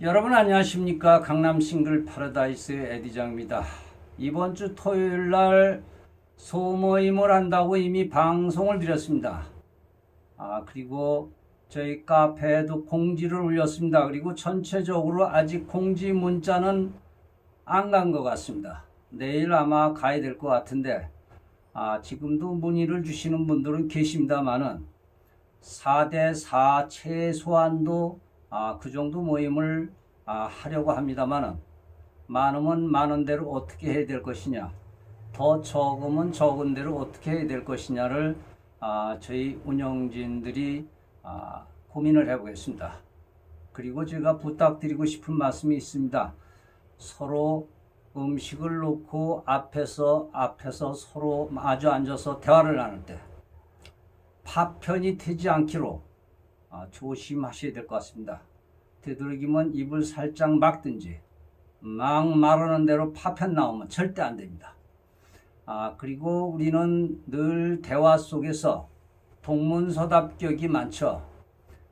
여러분 안녕하십니까 강남 싱글 파라다이스 에디장입니다. 이번 주 토요일 날 소모임을 한다고 이미 방송을 드렸습니다. 아 그리고 저희 카페에도 공지를 올렸습니다. 그리고 전체적으로 아직 공지 문자는 안 간 것 같습니다. 내일 아마 가야 될 것 같은데 아 지금도 문의를 주시는 분들은 계십니다만은 4대 4 최소한도 아, 그 정도 모임을 아, 하려고 합니다만은 많으면 많은 대로 어떻게 해야 될 것이냐 더 적으면 적은 대로 어떻게 해야 될 것이냐를 아, 저희 운영진들이 아, 고민을 해보겠습니다. 그리고 제가 부탁드리고 싶은 말씀이 있습니다. 서로 음식을 놓고 앞에서 앞에서 서로 마주 앉아서 대화를 나눌 때 파편이 되지 않기로 아, 조심하셔야 될 것 같습니다. 되도록이면 입을 살짝 막든지 막 말하는 대로 파편 나오면 절대 안 됩니다. 아, 그리고 우리는 늘 대화 속에서 동문서답격이 많죠.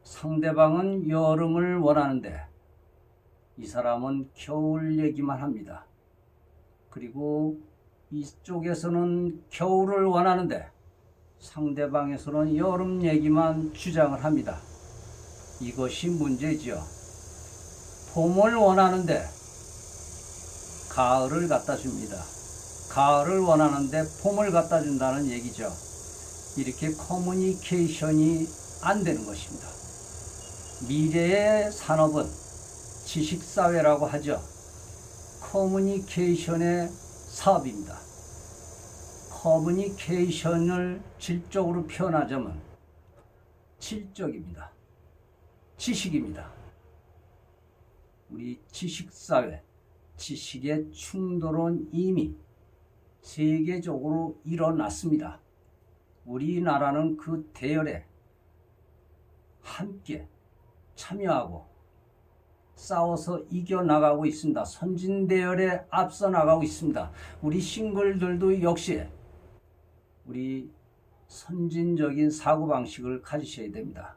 상대방은 여름을 원하는데 이 사람은 겨울 얘기만 합니다. 그리고 이쪽에서는 겨울을 원하는데 상대방에서는 여름 얘기만 주장을 합니다. 이것이 문제지요. 봄을 원하는데 가을을 갖다 줍니다. 가을을 원하는데 봄을 갖다 준다는 얘기죠. 이렇게 커뮤니케이션이 안 되는 것입니다. 미래의 산업은 지식사회라고 하죠. 커뮤니케이션의 사업입니다. 커뮤니케이션을 질적으로 표현하자면 질적입니다. 지식입니다. 우리 지식사회, 지식의 충돌은 이미 세계적으로 일어났습니다. 우리나라는 그 대열에 함께 참여하고 싸워서 이겨나가고 있습니다. 선진 대열에 앞서 나가고 있습니다. 우리 싱글들도 역시 우리 선진적인 사고방식을 가지셔야 됩니다.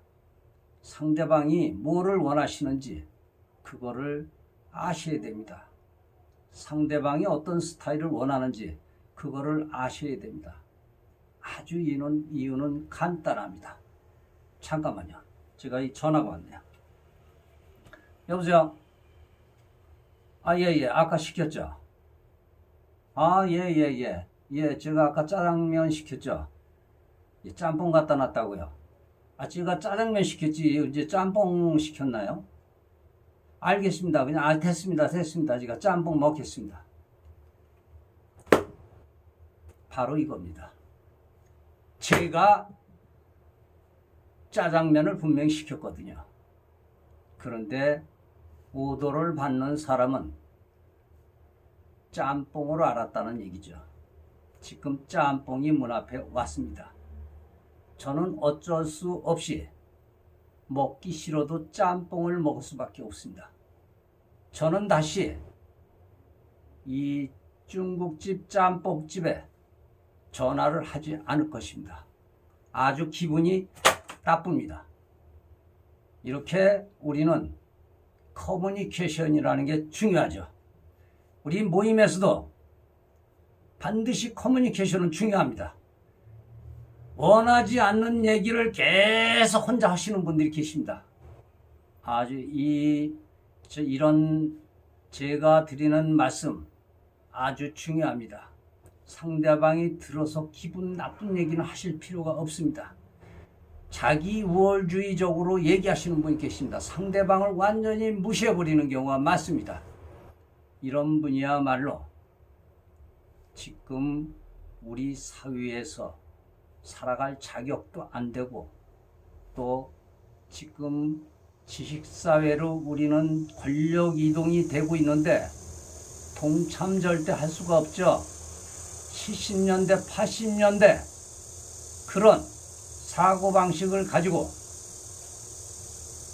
상대방이 뭐를 원하시는지 그거를 아셔야 됩니다. 상대방이 어떤 스타일을 원하는지 그거를 아셔야 됩니다. 아주 이유는, 이유는 간단합니다. 잠깐만요. 제가 이 전화가 왔네요. 여보세요? 아, 예, 예. 아까 시켰죠? 아, 예, 예, 예. 예, 제가 아까 짜장면 시켰죠? 예, 짬뽕 갖다 놨다고요. 아, 제가 짜장면 시켰지. 이제 짬뽕 시켰나요? 알겠습니다. 그냥, 아, 됐습니다. 됐습니다. 제가 짬뽕 먹겠습니다. 바로 이겁니다. 제가 짜장면을 분명히 시켰거든요. 그런데 오도를 받는 사람은 짬뽕으로 알았다는 얘기죠. 지금 짬뽕이 문 앞에 왔습니다. 저는 어쩔 수 없이 먹기 싫어도 짬뽕을 먹을 수밖에 없습니다. 저는 다시 이 중국집 짬뽕집에 전화를 하지 않을 것입니다. 아주 기분이 나쁩니다. 이렇게 우리는 커뮤니케이션이라는 게 중요하죠. 우리 모임에서도 반드시 커뮤니케이션은 중요합니다. 원하지 않는 얘기를 계속 혼자 하시는 분들이 계십니다. 아주 이, 저 이런 제가 드리는 말씀 아주 중요합니다. 상대방이 들어서 기분 나쁜 얘기는 하실 필요가 없습니다. 자기 우월주의적으로 얘기하시는 분이 계십니다. 상대방을 완전히 무시해버리는 경우가 많습니다. 이런 분이야말로 지금 우리 사회에서 살아갈 자격도 안 되고 또 지금 지식사회로 우리는 권력 이동이 되고 있는데 동참 절대 할 수가 없죠. 70년대, 80년대 그런 사고방식을 가지고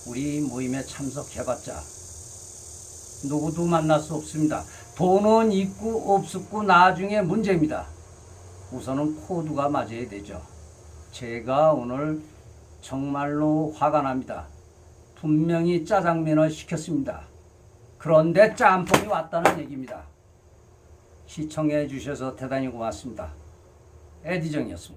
우리 모임에 참석해봤자 누구도 만날 수 없습니다. 돈은 있고 없고 나중에 문제입니다. 우선은 코드가 맞아야 되죠. 제가 오늘 정말로 화가 납니다. 분명히 짜장면을 시켰습니다. 그런데 짬뽕이 왔다는 얘기입니다. 시청해 주셔서 대단히 고맙습니다. 에디정이었습니다.